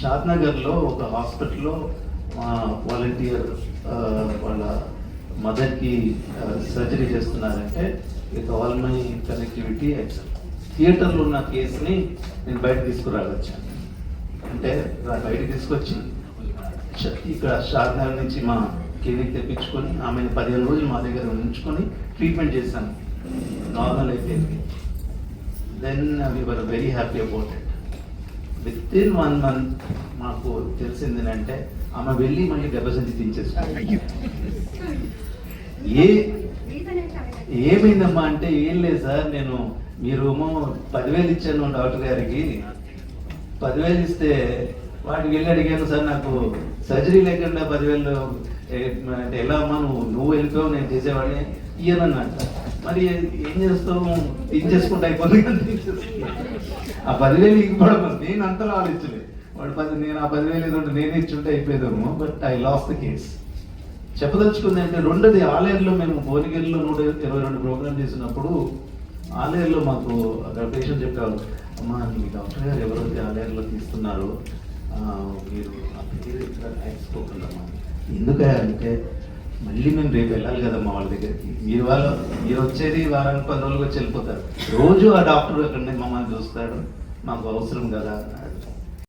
షాద్నగర్లో ఒక హాస్పిటల్లో మా వాలంటీర్ వాళ్ళ మదర్కి సర్జరీ చేస్తున్నారంటే విత్ ఆల్ మై కనెక్టివిటీ థియేటర్లో ఉన్న కేసుని నేను బయట తీసుకురావచ్చాను అంటే బయట తీసుకొచ్చి ఇక్కడ షాద్నగర్ నుంచి మా క్లినిక్ తెప్పించుకొని ఆమెను పదిహేను రోజులు మా దగ్గర ఉంచుకొని ట్రీట్మెంట్ చేశాను. నార్మల్ అయిపోయింది. Then we were very happy about it with in one month మాకు తెలిసింది అంటే ఆమె వెళ్ళి మళ్ళీ దెబ్బసంచి తీసేసుకుంది ఏ ఏమైందమ్మా అంటే ఏం లేదు సార్ నేను మీరేమో పదివేలు ఇచ్చాను డాక్టర్ గారికి. పదివేలు ఇస్తే వాటికి వెళ్ళి అడిగాను సార్ నాకు సర్జరీ లేకుండా పదివేలు అంటే ఎలా అమ్మా నువ్వు నువ్వు వెళ్ళిపోయావు నేను చేసేవాడిని ఇయ్యనన్నట్ట మరి ఏం చేస్తావు? ఇచ్చేసుకుంటే అయిపోతుంది ఆ పదివేలు ఇవ్వడం నేను అంతలో ఆలోచించలేదు వాడు పది నేను ఆ పదివేలు ఏదో ఉంటే నేనే ఇచ్చుంటే అయిపోయేదేమో but I lost the case చెప్పదలుచుకుంది అంటే రెండోది ఆలయంలో మేము భువనగిరిలో నూట ఇరవై రెండు ప్రోగ్రామ్ చేసినప్పుడు ఆలయంలో మాకు అక్కడ పేషెంట్ చెప్పారు అమ్మా మీ డాక్టర్ గారు ఎవరైతే ఆలయంలో తీస్తున్నారు మీరు ఆ పేరు ఇక్కడ ఎందుకు అంటే మళ్ళీ మేము రేపు వెళ్ళాలి కదమ్మా వాళ్ళ దగ్గరికి. మీరు వాళ్ళు మీరు వచ్చేది వారానికి పది రోజులకు వచ్చి వెళ్ళిపోతారు. రోజు ఆ డాక్టర్ అక్కడ మమ్మల్ని చూస్తాడు. మాకు అవసరం కదా అన్నాడు